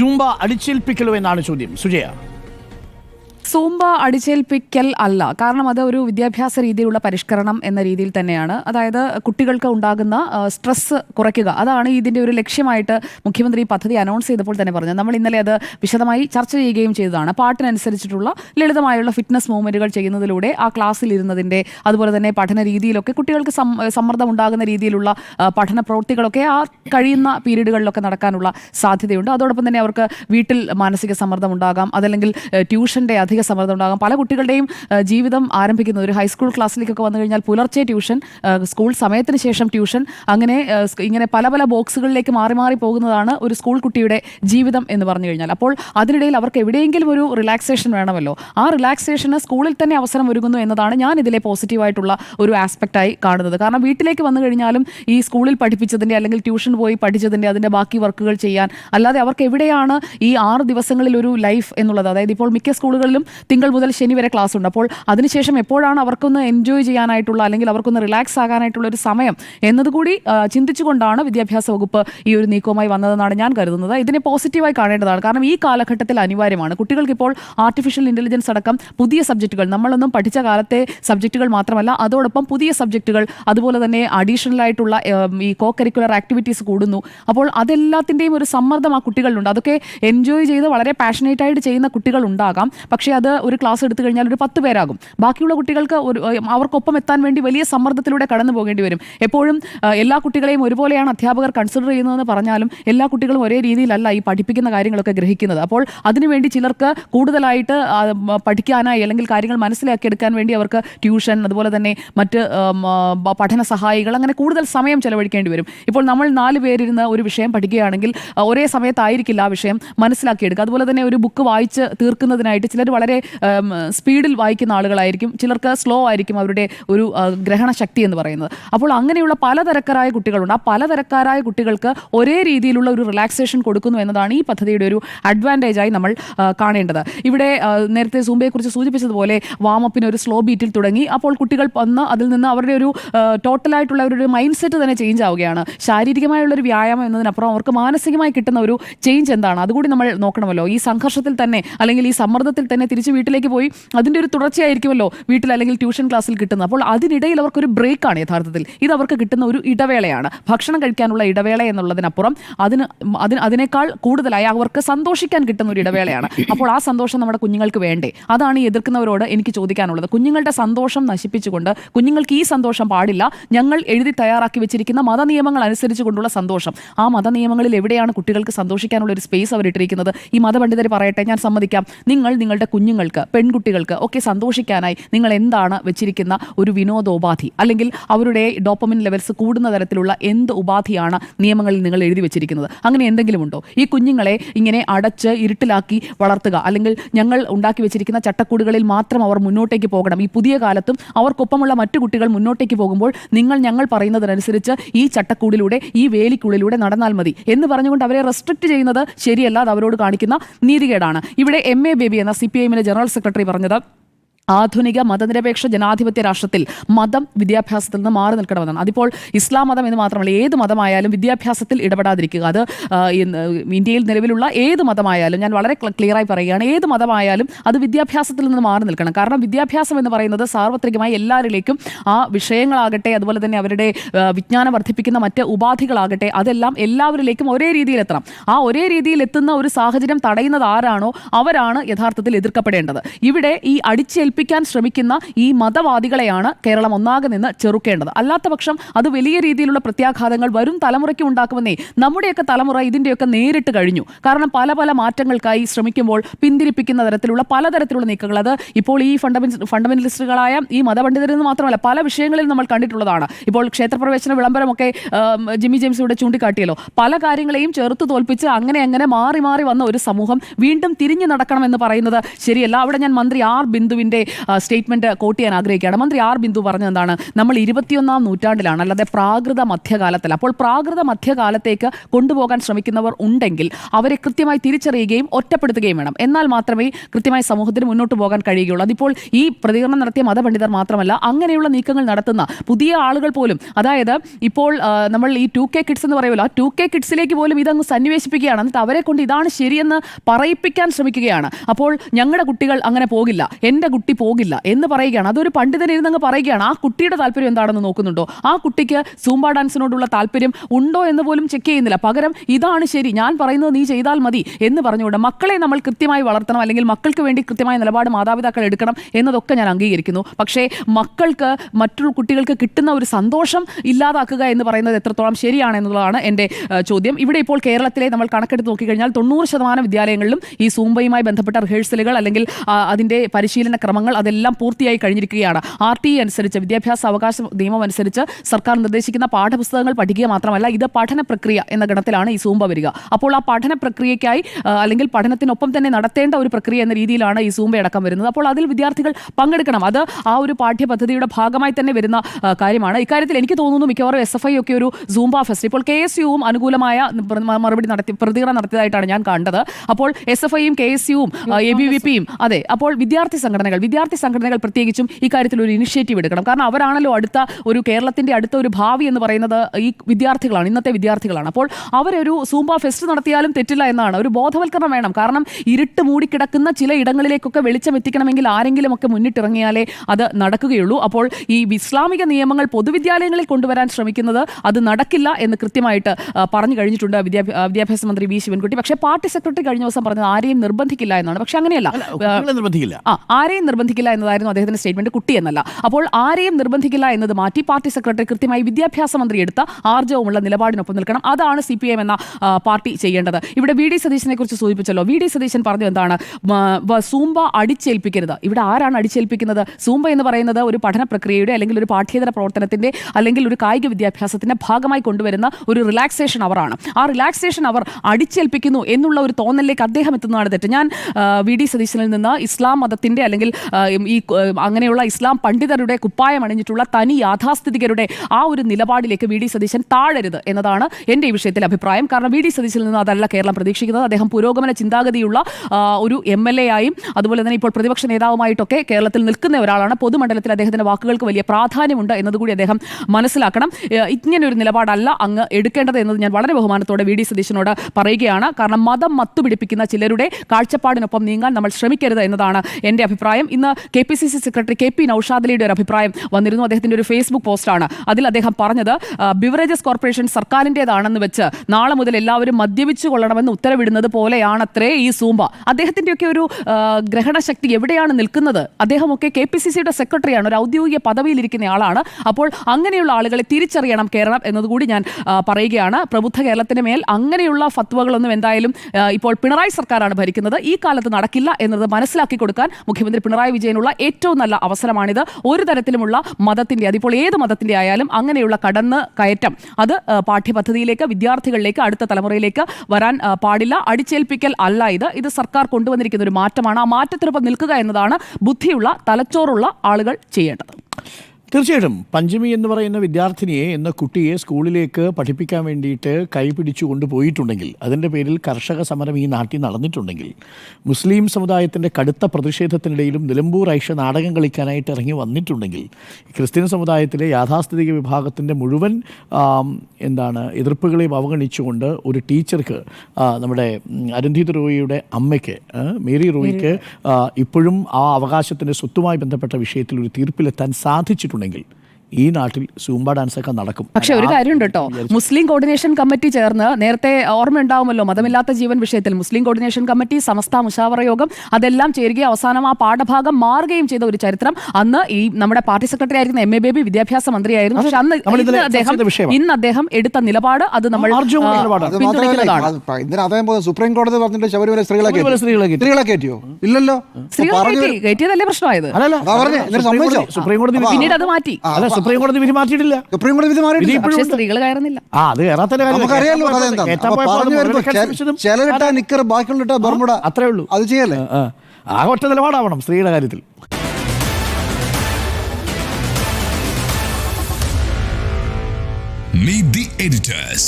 Zumba അടിച്ചേൽപ്പിക്കലോ എന്നാണ് ചോദ്യം. Sujaya. Zumba അടിച്ചേൽപ്പിക്കൽ അല്ല. കാരണം അത് ഒരു വിദ്യാഭ്യാസ രീതിയിലുള്ള പരിഷ്കരണം എന്ന രീതിയിൽ തന്നെയാണ്. അതായത് കുട്ടികൾക്ക് ഉണ്ടാകുന്ന സ്ട്രെസ് കുറയ്ക്കുക. അതാണ് ഇതിന്റെ ഒരു ലക്ഷ്യമായിട്ട് മുഖ്യമന്ത്രി പദ്ധതി അനൗൺസ് ചെയ്തപ്പോൾ തന്നെ പറഞ്ഞത്. നമ്മൾ ഇന്നലെ അത് വിശദമായി ചർച്ച ചെയ്യുകയും ചെയ്തതാണ്. പാട്ടിനനുസരിച്ചിട്ടുള്ള ലളിതമായുള്ള ഫിറ്റ്നസ് മൂവ്മെന്റുകൾ ചെയ്യുന്നതിലൂടെ ആ ക്ലാസ്സിൽ ഇരുന്നതിന്റെ അതുപോലെ തന്നെ പഠന രീതിയിലൊക്കെ കുട്ടികൾക്ക് സമ്മർദ്ദം ഉണ്ടാകുന്ന രീതിയിലുള്ള പഠന പ്രവൃത്തികളൊക്കെ ആ കഴിയുന്ന പീരീഡുകളിലൊക്കെ നടക്കാനുള്ള സാധ്യതയുണ്ട്. അതോടൊപ്പം തന്നെ അവർക്ക് വീട്ടിൽ മാനസിക സമ്മർദ്ദം ഉണ്ടാകാം. അതല്ലെങ്കിൽ ട്യൂഷന്റെ ട്യൂഷന്റെ അധിക സമ്മർദ്ദം ഉണ്ടാകാം. പല കുട്ടികളുടെയും ജീവിതം ആരംഭിക്കുന്നത് ഒരു ഹൈസ്കൂൾ ക്ലാസ്സിലേക്കൊക്കെ വന്നു കഴിഞ്ഞാൽ പുലർച്ചെ ട്യൂഷൻ സ്കൂൾ സമയത്തിന് ശേഷം ട്യൂഷൻ അങ്ങനെ ഇങ്ങനെ പല പല ബോക്സുകളിലേക്ക് മാറി മാറി പോകുന്നതാണ് ഒരു സ്കൂൾ കുട്ടിയുടെ ജീവിതം എന്ന് പറഞ്ഞു കഴിഞ്ഞാൽ. അപ്പോൾ അതിനിടയിൽ അവർക്ക് എവിടെയെങ്കിലും ഒരു റിലാക്സേഷൻ വേണമല്ലോ. ആ റിലാക്സേഷന് സ്കൂളിൽ തന്നെ അവസരം ഒരുങ്ങുന്നു എന്നതാണ് ഞാൻ ഇതിലെ പോസിറ്റീവായിട്ടുള്ള ഒരു ആസ്പെക്റ്റായി കാണുന്നത്. കാരണം വീട്ടിലേക്ക് വന്നു കഴിഞ്ഞാലും ഈ സ്കൂളിൽ പഠിപ്പിച്ചതിന്റെ അല്ലെങ്കിൽ ട്യൂഷൻ പോയി പഠിച്ചതിന്റെ അതിന്റെ ബാക്കി വർക്കുകൾ ചെയ്യാൻ അല്ലാതെ അവർക്ക് എവിടെയാണ് ഈ ആറ് ദിവസങ്ങളിൽ ഒരു ലൈഫ് എന്നുള്ളത്? അതായത് ഇപ്പോൾ മിക്ക സ്കൂളുകളിലും തിങ്കൾ മുതൽ ശനി വരെ ക്ലാസ് ഉണ്ട്. അപ്പോൾ അതിനുശേഷം എപ്പോഴാണ് അവർക്കൊന്ന് എൻജോയ് ചെയ്യാനായിട്ടുള്ള അല്ലെങ്കിൽ അവർക്കൊന്ന് റിലാക്സ് ആകാനായിട്ടുള്ള ഒരു സമയം എന്നതുകൂടി ചിന്തിച്ചുകൊണ്ടാണ് വിദ്യാഭ്യാസ വകുപ്പ് ഈ ഒരു നീക്കവുമായി വന്നതെന്നാണ് ഞാൻ കരുതുന്നത്. ഇതിനെ പോസിറ്റീവായി കാണേണ്ടതാണ്. കാരണം ഈ കാലഘട്ടത്തിൽ അനിവാര്യമാണ്. കുട്ടികൾക്ക് ഇപ്പോൾ ആർട്ടിഫിഷ്യൽ ഇന്റലിജൻസ് അടക്കം പുതിയ സബ്ജക്റ്റുകൾ നമ്മളൊന്നും പഠിച്ച കാലത്തെ സബ്ജക്റ്റുകൾ മാത്രമല്ല അതോടൊപ്പം പുതിയ സബ്ജക്റ്റുകൾ അതുപോലെ തന്നെ അഡീഷണൽ ആയിട്ടുള്ള ഈ കോ കരിക്കുലർ ആക്ടിവിറ്റീസ് കൂടുന്നു. അപ്പോൾ അതെല്ലാത്തിന്റെയും ഒരു സമ്മർദ്ദം ആ കുട്ടികളിലുണ്ട്. അതൊക്കെ എൻജോയ് ചെയ്ത് വളരെ പാഷനേറ്റ് ആയിട്ട് ചെയ്യുന്ന കുട്ടികൾ ഉണ്ടാകാം. പക്ഷേ അത് ഒരു ക്ലാസ് എടുത്തു കഴിഞ്ഞാൽ ഒരു പത്ത് പേരാകും. ബാക്കിയുള്ള കുട്ടികൾക്ക് ഒരു അവർക്കൊപ്പം എത്താൻ വേണ്ടി വലിയ സമ്മർദ്ദത്തിലൂടെ കടന്നു പോകേണ്ടി വരും. എപ്പോഴും എല്ലാ കുട്ടികളെയും ഒരുപോലെയാണ് അധ്യാപകർ കൺസിഡർ ചെയ്യുന്നതെന്ന് പറഞ്ഞാലും എല്ലാ കുട്ടികളും ഒരേ രീതിയിലല്ല ഈ പഠിപ്പിക്കുന്ന കാര്യങ്ങളൊക്കെ ഗ്രഹിക്കുന്നത്. അപ്പോൾ അതിനുവേണ്ടി ചിലർക്ക് കൂടുതലായിട്ട് പഠിക്കാനായി അല്ലെങ്കിൽ കാര്യങ്ങൾ മനസ്സിലാക്കിയെടുക്കാൻ വേണ്ടി അവർക്ക് ട്യൂഷൻ അതുപോലെ തന്നെ മറ്റ് പഠന സഹായികൾ അങ്ങനെ കൂടുതൽ സമയം ചെലവഴിക്കേണ്ടി വരും. ഇപ്പോൾ നമ്മൾ നാല് പേരിരുന്ന് ഒരു വിഷയം പഠിക്കുകയാണെങ്കിൽ ഒരേ സമയത്തായിരിക്കില്ല ആ വിഷയം മനസ്സിലാക്കിയെടുക്കുക അതുപോലെ തന്നെ ഒരു ബുക്ക് വായിച്ച് തീർക്കുന്നതിനായിട്ട് ചിലർ വളരെ സ്പീഡിൽ വായിക്കുന്ന ആളുകളായിരിക്കും. ചിലർക്ക് സ്ലോ ആയിരിക്കും അവരുടെ ഒരു ഗ്രഹണ ശക്തി എന്ന് പറയുന്നത്. അപ്പോൾ അങ്ങനെയുള്ള പലതരക്കാരായ കുട്ടികളുണ്ട്. ആ പലതരക്കാരായ കുട്ടികൾക്ക് ഒരേ രീതിയിലുള്ള ഒരു റിലാക്സേഷൻ കൊടുക്കുന്നു എന്നതാണ് ഈ പദ്ധതിയുടെ ഒരു അഡ്വാന്റേജായി നമ്മൾ ആ, കാണേണ്ടത്. ഇവിടെ നേരത്തെ സൂമ്പയെക്കുറിച്ച് സൂചിപ്പിച്ചതുപോലെ വാമപ്പിന് ഒരു സ്ലോ ബീറ്റിൽ തുടങ്ങി. അപ്പോൾ കുട്ടികൾ വന്ന് അതിൽ നിന്ന് അവരുടെ ഒരു ടോട്ടലായിട്ടുള്ള ഒരു മൈൻഡ് സെറ്റ് തന്നെ ചേഞ്ച് ആവുകയാണ്. ശാരീരികമായുള്ള ഒരു വ്യായാമം എന്നതിനപ്പുറം അവർക്ക് മാനസികമായി കിട്ടുന്ന ഒരു ചേഞ്ച് എന്താണ്? അതുകൂടി നമ്മൾ നോക്കണമല്ലോ. ഈ സംഘർഷത്തിൽ തന്നെ അല്ലെങ്കിൽ ഈ സമ്മർദ്ദത്തിൽ തന്നെ തിരിച്ച് വീട്ടിലേക്ക് പോയി അതിന്റെ ഒരു തുടർച്ചയായിരിക്കുമല്ലോ വീട്ടിൽ അല്ലെങ്കിൽ ട്യൂഷൻ ക്ലാസ്സിൽ കിട്ടുന്നത്. അപ്പോൾ അതിനിടയിൽ അവർക്കൊരു ബ്രേക്കാണ് യഥാർത്ഥത്തിൽ. ഇത് അവർക്ക് കിട്ടുന്ന ഒരു ഇടവേളയാണ്. ഭക്ഷണം കഴിക്കാനുള്ള ഇടവേള എന്നുള്ളതിനപ്പുറം അതിന് അതിന് അതിനേക്കാൾ കൂടുതലായി അവർക്ക് സന്തോഷിക്കാൻ കിട്ടുന്ന ഒരു ഇടവേളയാണ്. അപ്പോൾ ആ സന്തോഷം നമ്മുടെ കുഞ്ഞുങ്ങൾക്ക് വേണ്ടേ? അതാണ് ഈ എതിർക്കുന്നവരോട് എനിക്ക് ചോദിക്കാനുള്ളത്. കുഞ്ഞുങ്ങളുടെ സന്തോഷം നശിപ്പിച്ചുകൊണ്ട് കുഞ്ഞുങ്ങൾക്ക് ഈ സന്തോഷം പാടില്ല. ഞങ്ങൾ എഴുതി തയ്യാറാക്കി വെച്ചിരിക്കുന്ന മതനിയമങ്ങൾ അനുസരിച്ച് കൊണ്ടുള്ള സന്തോഷം. ആ മതനിയമങ്ങളിൽ എവിടെയാണ് കുട്ടികൾക്ക് സന്തോഷിക്കാനുള്ള ഒരു സ്പേസ് അവർ ഇട്ടിരിക്കുന്നത്? ഈ മതപണ്ഡിതർ പറയട്ടെ ഞാൻ സമ്മതിക്കാം. നിങ്ങൾ നിങ്ങളുടെ കുഞ്ഞുങ്ങൾക്ക് പെൺകുട്ടികൾക്ക് ഒക്കെ സന്തോഷിക്കാനായി നിങ്ങൾ എന്താണ് വെച്ചിരിക്കുന്ന ഒരു വിനോദോപാധി? അല്ലെങ്കിൽ അവരുടെ ഡോപ്പമിൻ ലെവൽസ് കൂടുന്ന തരത്തിലുള്ള എന്ത് ഉപാധിയാണ് നിയമങ്ങളിൽ നിങ്ങൾ എഴുതി വെച്ചിരിക്കുന്നത്? അങ്ങനെ എന്തെങ്കിലും ഉണ്ടോ? ഈ കുഞ്ഞുങ്ങളെ ഇങ്ങനെ അടച്ച് ഇരുട്ടിലാക്കി വളർത്തുക. അല്ലെങ്കിൽ ഞങ്ങൾ ഉണ്ടാക്കി വെച്ചിരിക്കുന്ന ചട്ടക്കൂടുകളിൽ മാത്രം അവർ മുന്നോട്ടേക്ക് പോകണം. ഈ പുതിയ കാലത്തും അവർക്കൊപ്പമുള്ള മറ്റു കുട്ടികൾ മുന്നോട്ടേക്ക് പോകുമ്പോൾ നിങ്ങൾ ഞങ്ങൾ പറയുന്നതിനനുസരിച്ച് ഈ ചട്ടക്കൂടിലൂടെ ഈ വേലിക്കുള്ളിലൂടെ നടന്നാൽ മതി. എന്ന് പറഞ്ഞുകൊണ്ട് അവരെ റെസ്ട്രിക്ട് ചെയ്യുന്നത് ശരിയല്ല അത് അവരോട് കാണിക്കുന്ന നീതികേടാണ്. ഇവിടെ എം എ ബേബി എന്ന സി പി ഐഎമ്മിലെ ജനറൽ സെക്രട്ടറി പറഞ്ഞത് ആധുനിക മതനിരപേക്ഷ ജനാധിപത്യ രാഷ്ട്രത്തിൽ മതം വിദ്യാഭ്യാസത്തിൽ നിന്ന് മാറി നിൽക്കണമെന്നാണ്. അതിപ്പോൾ ഇസ്ലാം മതം എന്ന് മാത്രമല്ല ഏത് മതമായാലും വിദ്യാഭ്യാസത്തിൽ ഇടപെടാതിരിക്കുക. അത് ഇന്ത്യയിൽ നിലവിലുള്ള ഏത് മതമായാലും ഞാൻ വളരെ ക്ലിയറായി പറയുകയാണ് ഏത് മതമായാലും അത് വിദ്യാഭ്യാസത്തിൽ നിന്ന് മാറി നിൽക്കണം. കാരണം വിദ്യാഭ്യാസം എന്ന് പറയുന്നത് സാർവത്രികമായി എല്ലാവരിലേക്കും ആ വിഷയങ്ങളാകട്ടെ അതുപോലെ തന്നെ അവരുടെ വിജ്ഞാനം വർദ്ധിപ്പിക്കുന്ന മറ്റ് ഉപാധികളാകട്ടെ അതെല്ലാം എല്ലാവരിലേക്കും ഒരേ രീതിയിൽ എത്തണം. ആ ഒരേ രീതിയിൽ എത്തുന്ന ഒരു സാഹചര്യം തടയുന്നത് ആരാണോ അവരാണ് യഥാർത്ഥത്തിൽ എതിർക്കപ്പെടേണ്ടത്. ഇവിടെ ഈ അടിച്ചേൽപ്പിക്കാൻ ശ്രമിക്കുന്ന ഈ മതവാദികളെയാണ് കേരളം ഒന്നാകെ നിന്ന് ചെറുക്കേണ്ടത്. അല്ലാത്ത പക്ഷം അത് വലിയ രീതിയിലുള്ള പ്രത്യാഘാതങ്ങൾ വരും തലമുറയ്ക്ക് ഉണ്ടാക്കുമെന്നേ നമ്മുടെയൊക്കെ തലമുറ ഇതിന്റെയൊക്കെ നേരിട്ട് കഴിഞ്ഞു. കാരണം പല പല മാറ്റങ്ങൾക്കായി ശ്രമിക്കുമ്പോൾ പിന്തിരിപ്പിക്കുന്ന തരത്തിലുള്ള പലതരത്തിലുള്ള നീക്കങ്ങൾ. അത് ഇപ്പോൾ ഈ ഫണ്ടമെന്റ് ഫണ്ടമെന്റലിസ്റ്റുകളായ ഈ മതപണ്ഡിതരിൽ നിന്ന് മാത്രമല്ല പല വിഷയങ്ങളിൽ നമ്മൾ കണ്ടിട്ടുള്ളതാണ്. ഇപ്പോൾ ക്ഷേത്രപ്രവേശന വിളംബരമൊക്കെ ജിമ്മി ജെയിംസ് ഇവിടെ ചൂണ്ടിക്കാട്ടിയല്ലോ. പല കാര്യങ്ങളെയും ചെറുത്ത് തോൽപ്പിച്ച് അങ്ങനെ അങ്ങനെ മാറി മാറി വന്ന ഒരു സമൂഹം വീണ്ടും തിരിഞ്ഞു നടക്കണമെന്ന് പറയുന്നത് ശരിയല്ല. അവിടെ ഞാൻ മന്ത്രി ആർ ബിന്ദുവിന്റെ സ്റ്റേറ്റ്മെന്റ് കോട്ട് ചെയ്യാൻ ആഗ്രഹിക്കുകയാണ്. മന്ത്രി ആർ ബിന്ദു പറഞ്ഞതാണ് നമ്മൾ ഇരുപത്തിയൊന്നാം നൂറ്റാണ്ടിലാണ് അല്ലാതെ പ്രാകൃത മധ്യകാലത്തിൽ അപ്പോൾ പ്രാകൃത മധ്യകാലത്തേക്ക് കൊണ്ടുപോകാൻ ശ്രമിക്കുന്നവർ ഉണ്ടെങ്കിൽ അവരെ കൃത്യമായി തിരിച്ചറിയുകയും ഒറ്റപ്പെടുത്തുകയും വേണം. എന്നാൽ മാത്രമേ കൃത്യമായി സമൂഹത്തിന് മുന്നോട്ട് പോകാൻ കഴിയുകയുള്ളൂ. അതിപ്പോൾ ഈ പ്രതികരണം നടത്തിയ മതപണ്ഡിതർ മാത്രമല്ല അങ്ങനെയുള്ള നീക്കങ്ങൾ നടത്തുന്ന പുതിയ ആളുകൾ പോലും അതായത് ഇപ്പോൾ നമ്മൾ ഈ ടു കെ കിഡ്സ് എന്ന് പറയുമല്ലോ ആ ടു കെ കിഡ്സിലേക്ക് പോലും ഇതങ്ങ് സന്നിവേശിപ്പിക്കുകയാണ്. എന്നിട്ട് അവരെ കൊണ്ട് ഇതാണ് ശരിയെന്ന് പറയിപ്പിക്കാൻ ശ്രമിക്കുകയാണ്. അപ്പോൾ ഞങ്ങളുടെ കുട്ടികൾ അങ്ങനെ പോകില്ല. എന്റെ കുട്ടി പോകില്ല എന്ന് പറയുകയാണ്. അതൊരു പണ്ഡിതൻ ഇരുന്നങ്ങ് പറയുകയാണ്. ആ കുട്ടിയുടെ താല്പര്യം എന്താണെന്ന് നോക്കുന്നുണ്ടോ? ആ കുട്ടിക്ക് സൂംബ ഡാൻസിനോടുള്ള താല്പര്യം ഉണ്ടോ എന്ന് പോലും ചെക്ക് ചെയ്യുന്നില്ല. പകരം ഇതാണ് ശരി ഞാൻ പറയുന്നത് നീ ചെയ്താൽ മതി എന്ന് പറഞ്ഞുകൊണ്ട് മക്കളെ നമ്മൾ കൃത്യമായി വളർത്തണം അല്ലെങ്കിൽ മക്കൾക്ക് വേണ്ടി കൃത്യമായ നിലപാട് മാതാപിതാക്കൾ എടുക്കണം എന്നതൊക്കെ ഞാൻ അംഗീകരിക്കുന്നു. പക്ഷേ മക്കൾക്ക് മറ്റുള്ള കുട്ടികൾക്ക് കിട്ടുന്ന ഒരു സന്തോഷം ഇല്ലാതാക്കുക എന്ന് പറയുന്നത് എത്രത്തോളം ശരിയാണ് എന്നുള്ളതാണ് എന്റെ ചോദ്യം. ഇവിടെ ഇപ്പോൾ കേരളത്തിലെ നമ്മൾ കണക്കെടുത്ത് നോക്കിക്കഴിഞ്ഞാൽ തൊണ്ണൂറ് ശതമാനം വിദ്യാലയങ്ങളിലും ഈ സൂംബയുമായി ബന്ധപ്പെട്ട റിഹേഴ്സലുകൾ അല്ലെങ്കിൽ അതിന്റെ പരിശീലന ക്രമങ്ങൾ അതെല്ലാം പൂർത്തിയായി കഴിഞ്ഞിരിക്കുകയാണ്. ആർ ടി അനുസരിച്ച് വിദ്യാഭ്യാസ അവകാശ നിയമം അനുസരിച്ച് സർക്കാർ നിർദ്ദേശിക്കുന്ന പാഠപുസ്തകങ്ങൾ പഠിക്കുക മാത്രമല്ല ഇത് പഠന പ്രക്രിയ എന്ന ഗണത്തിലാണ് ഈ സൂംബ വരിക. അപ്പോൾ ആ പഠന പ്രക്രിയയ്ക്കായി അല്ലെങ്കിൽ പഠനത്തിനൊപ്പം തന്നെ നടത്തേണ്ട ഒരു പ്രക്രിയ എന്ന രീതിയിലാണ് ഈ സൂംബ അടക്കം വരുന്നത്. അപ്പോൾ അതിൽ വിദ്യാർത്ഥികൾ പങ്കെടുക്കണം. അത് ആ ഒരു പാഠ്യപദ്ധതിയുടെ ഭാഗമായി തന്നെ വരുന്ന കാര്യമാണ്. ഇക്കാര്യത്തിൽ എനിക്ക് തോന്നുന്നു മിക്കവാറും എസ് എഫ് ഐ ഒക്കെ ഒരു സൂംബ ഫെസ്റ്റ്. ഇപ്പോൾ കെ എസ് യുവും അനുകൂലമായ മറുപടി നടത്തി പ്രതികരണം നടത്തിയതായിട്ടാണ് ഞാൻ കണ്ടത്. അപ്പോൾ എസ് എഫ് ഐയും കെ എസ് യുവും എ ബി വി പിയും അതെ. അപ്പോൾ വിദ്യാർത്ഥി സംഘടനകൾ വിദ്യാർത്ഥി സംഘടനകൾ പ്രത്യേകിച്ചും ഇക്കാര്യത്തിൽ ഒരു ഇനിഷ്യേറ്റീവ് എടുക്കണം. കാരണം അവരാണല്ലോ അടുത്ത ഒരു കേരളത്തിന്റെ അടുത്ത ഒരു ഭാവി എന്ന് പറയുന്നത് ഈ വിദ്യാർത്ഥികളാണ് ഇന്നത്തെ വിദ്യാർത്ഥികളാണ്. അപ്പോൾ അവരൊരു സൂംബ ഫെസ്റ്റ് നടത്തിയാലും തെറ്റില്ല എന്നാണ്. ഒരു ബോധവൽക്കരണം വേണം. കാരണം ഇരുട്ട് മൂടിക്കിടക്കുന്ന ചില ഇടങ്ങളിലേക്കൊക്കെ വെളിച്ചം എത്തിക്കണമെങ്കിൽ ആരെങ്കിലും ഒക്കെ മുന്നിട്ടിറങ്ങിയാലേ അത് നടക്കുകയുള്ളൂ. അപ്പോൾ ഈ ഇസ്ലാമിക നിയമങ്ങൾ പൊതുവിദ്യാലയങ്ങളിൽ കൊണ്ടുവരാൻ ശ്രമിക്കുന്നത് അത് നടക്കില്ല എന്ന് കൃത്യമായിട്ട് പറഞ്ഞു കഴിഞ്ഞിട്ടുണ്ട് വിദ്യാഭ്യാ- വിദ്യാഭ്യാസ മന്ത്രി വി. ശിവൻകുട്ടി. പക്ഷേ പാർട്ടി സെക്രട്ടറി കഴിഞ്ഞ ദിവസം പറഞ്ഞത് ആരെയും നിർബന്ധിക്കില്ല എന്നാണ്. പക്ഷെ അങ്ങനെയല്ല ആരെയും നിർബന്ധിക്കില്ല. നിർബന്ധിക്കില്ല എന്നതായിരുന്നു അദ്ദേഹത്തിന്റെ സ്റ്റേറ്റ്മെന്റ് കുട്ടി എന്നല്ല. അപ്പോൾ ആരെയും നിർബന്ധിക്കില്ല എന്നത് മാറ്റി പാർട്ടി സെക്രട്ടറി കൃത്യമായി വിദ്യാഭ്യാസ മന്ത്രി എടുത്ത ആർജവുമുള്ള നിലപാടിനൊപ്പം നിൽക്കണം. അതാണ് സി എന്ന പാർട്ടി ചെയ്യേണ്ടത്. ഇവിടെ വി ഡി സതീശനെ കുറിച്ച് സൂചിപ്പിച്ചല്ലോ. വി ഡി സതീശൻ പറഞ്ഞു എന്താണ്? സൂംബ അടിച്ചേൽപ്പിക്കരുത്. ഇവിടെ ആരാണ് അടിച്ചേൽപ്പിക്കുന്നത്? സൂംബ എന്ന് പറയുന്നത് ഒരു പഠന പ്രക്രിയയുടെ അല്ലെങ്കിൽ ഒരു പാഠ്യേതര പ്രവർത്തനത്തിന്റെ അല്ലെങ്കിൽ ഒരു കായിക വിദ്യാഭ്യാസത്തിന്റെ ഭാഗമായി കൊണ്ടുവരുന്ന ഒരു റിലാക്സേഷൻ അവറാണ് ആ റിലാക്സേഷൻ അവർ അടിച്ചേൽപ്പിക്കുന്നു എന്നുള്ള ഒരു തോന്നലിലേക്ക് അദ്ദേഹം എത്തുന്നതാണ് തെറ്റ്. ഞാൻ വി ഡി സതീശനിൽ നിന്ന് ഇസ്ലാം മതത്തിന്റെ അല്ലെങ്കിൽ ഈ അങ്ങനെയുള്ള ഇസ്ലാം പണ്ഡിതരുടെ കുപ്പായം അണിഞ്ഞിട്ടുള്ള തനി യാഥാസ്ഥിതികരുടെ ആ ഒരു നിലപാടിലേക്ക് വി ഡി സതീശൻ താഴരുത് എന്നതാണ് എന്റെ ഈ വിഷയത്തിൽ അഭിപ്രായം. കാരണം വി ഡി സതീശിൽ നിന്ന് അതല്ല കേരളം പ്രതീക്ഷിക്കുന്നത്. അദ്ദേഹം പുരോഗമന ചിന്താഗതിയുള്ള ഒരു എം എൽ എ ആയും അതുപോലെ തന്നെ ഇപ്പോൾ പ്രതിപക്ഷ നേതാവുമായിട്ടൊക്കെ കേരളത്തിൽ നിൽക്കുന്ന ഒരാളാണ്. പൊതുമണ്ഡലത്തിൽ അദ്ദേഹത്തിന്റെ വാക്കുകൾക്ക് വലിയ പ്രാധാന്യമുണ്ട് എന്നതുകൂടി അദ്ദേഹം മനസ്സിലാക്കണം. ഇങ്ങനൊരു നിലപാടല്ല അങ്ങ് എടുക്കേണ്ടത് എന്നത് ഞാൻ വളരെ ബഹുമാനത്തോടെ വി ഡി സതീശനോട് പറയുകയാണ്. കാരണം മതം മത്തുപിടിപ്പിക്കുന്ന ചിലരുടെ കാഴ്ചപ്പാടിനൊപ്പം നീങ്ങാൻ നമ്മൾ ശ്രമിക്കരുത് എന്നതാണ് എന്റെ അഭിപ്രായം. ഇന്ന് K P C C secretary K P നൌഷാദലിയുടെ ഒരു അഭിപ്രായം വന്നിരുന്നു. അദ്ദേഹത്തിന്റെ ഒരു ഫേസ്ബുക്ക് പോസ്റ്റാണ്. അതിൽ അദ്ദേഹം പറഞ്ഞത് ബിവറേജസ് കോർപ്പറേഷൻ സർക്കാരിന്റെതാണെന്ന് വെച്ച് നാളെ മുതൽ എല്ലാവരും മദ്യപിച്ചു കൊള്ളണമെന്ന് ഉത്തരവിടുന്നത് പോലെയാണത്രേ ഈ സൂമ്പ അദ്ദേഹത്തിന്റെയൊക്കെ ഒരു ഗ്രഹണ ഗ്രഹണശക്തി എവിടെയാണ് നിൽക്കുന്നത്? അദ്ദേഹമൊക്കെ കെ പി സി സിയുടെ സെക്രട്ടറിയാണ് ഒരു ഔദ്യോഗിക പദവിയിലിരിക്കുന്ന ആളാണ്. അപ്പോൾ അങ്ങനെയുള്ള ആളുകളെ തിരിച്ചറിയണം കേരളം എന്നതുകൂടി ഞാൻ പറയുകയാണ്. പ്രബുദ്ധ കേരളത്തിന് മേൽ അങ്ങനെയുള്ള ഫത്വകളൊന്നും എന്തായാലും ഇപ്പോൾ പിണറായി സർക്കാരാണ് ഭരിക്കുന്നത്. ഈ കാലത്ത് നടക്കില്ല എന്നത് മനസ്സിലാക്കി കൊടുക്കാൻ മുഖ്യമന്ത്രി പിണറായി വിജയനുള്ള ഏറ്റവും നല്ല അവസരമാണിത്. ഒരു തരത്തിലുമുള്ള മതത്തിന്റെ അതിപ്പോൾ ഏത് മതത്തിന്റെ ആയാലും അങ്ങനെയുള്ള കടന്ന് കയറ്റം അത് പാഠ്യപദ്ധതിയിലേക്ക് വിദ്യാർത്ഥികളിലേക്ക് അടുത്ത തലമുറയിലേക്ക് വരാൻ പാടില്ല. അടിച്ചേൽപ്പിക്കൽ അല്ല ഇത്. ഇത് സർക്കാർ കൊണ്ടുവന്നിരിക്കുന്ന ഒരു മാറ്റമാണ്. ആ മാറ്റത്തിനൊപ്പം നിൽക്കുക എന്നതാണ് ബുദ്ധിയുള്ള തലച്ചോറുള്ള ആളുകൾ ചെയ്യേണ്ടത്. തീർച്ചയായിട്ടും പഞ്ചമി എന്ന് പറയുന്ന വിദ്യാർത്ഥിനിയെ എന്ന കുട്ടിയെ സ്കൂളിലേക്ക് പഠിപ്പിക്കാൻ വേണ്ടിയിട്ട് കൈപിടിച്ചു കൊണ്ടുപോയിട്ടുണ്ടെങ്കിൽ അതിന്റെ പേരിൽ കർഷക സമരം ഈ നാട്ടിൽ നടന്നിട്ടുണ്ടെങ്കിൽ മുസ്ലിം സമുദായത്തിന്റെ കടുത്ത പ്രതിഷേധത്തിനിടയിലും നിലമ്പൂർ ഐഷ നാടകം കളിക്കാനായിട്ട് ഇറങ്ങി വന്നിട്ടുണ്ടെങ്കിൽ ക്രിസ്ത്യൻ സമുദായത്തിലെ യാഥാസ്ഥിതിക വിഭാഗത്തിന്റെ മുഴുവൻ എന്താണ് എതിർപ്പുകളെയും അവഗണിച്ചുകൊണ്ട് ഒരു ടീച്ചർക്ക് നമ്മുടെ അരുന്ധീത് റോയിയുടെ അമ്മയ്ക്ക് മേരി റോയിക്ക് ഇപ്പോഴും ആ അവകാശത്തിന്റെ സ്വത്തുമായി ബന്ധപ്പെട്ട വിഷയത്തിൽ ഒരു തീർപ്പിലെത്താൻ സാധിച്ചിട്ടുണ്ടെങ്കിൽ ഈ നാട്ടിൽ സൂംബ ഡാൻസ് ഒക്കെ നടക്കും. പക്ഷെ ഒരു കാര്യമുണ്ട് കേട്ടോ മുസ്ലിം കോർഡിനേഷൻ കമ്മിറ്റി ചേർന്ന് നേരത്തെ ഓർമ്മ ഉണ്ടാവുമല്ലോ മതമില്ലാത്ത ജീവൻ വിഷയത്തിൽ മുസ്ലിം കോർഡിനേഷൻ കമ്മിറ്റി സമസ്ത മുഷാവറ യോഗം അതെല്ലാം ചേരുകയും അവസാനം ആ പാഠഭാഗം മാറുകയും ചെയ്ത ഒരു ചരിത്രം. അന്ന് ഈ നമ്മുടെ പാർട്ടി സെക്രട്ടറി ആയിരുന്ന എം എ ബേബി വിദ്യാഭ്യാസ മന്ത്രിയായിരുന്നു. പക്ഷെ അന്ന് ഇന്ന് അദ്ദേഹം. ഇന്ന് അദ്ദേഹം എടുത്ത നിലപാട് അത് നമ്മൾ. പിന്തുണയ്ക്കുന്നതാണ്. സുപ്രീം കോടതി പറഞ്ഞിട്ട് ശബരിമല സ്ത്രീകളെ. സ്ത്രീകളെ കയറ്റിയോ? ഇല്ലല്ലോ. കയറ്റിയതല്ലേ പ്രശ്നമായത്? സുപ്രീം കോടതി- പിന്നീട് അത് മാറ്റി. സുപ്രീം കോടതി വിധി മാറ്റിയിട്ടില്ല. സുപ്രീം കോടതി വിധി മാറി പക്ഷേ സ്ത്രീകൾ കയറുന്നില്ല ആ അത് കയറാത്തതിന്റെ കാര്യം നമുക്കറിയാലോ കഥ എന്താണ് ഏറ്റവും അപ്പൊ പറഞ്ഞു വരുന്നത് നിക്കർ ബാക്കിയുള്ള ഇട്ടാ ബർമുട. അത്രേ ഉള്ളൂ. അത് ചെയ്യല്ലേ? ആ, ആ ഒറ്റ നിലപാടാവണം സ്ത്രീയുടെ കാര്യത്തിൽ. Meet the editors.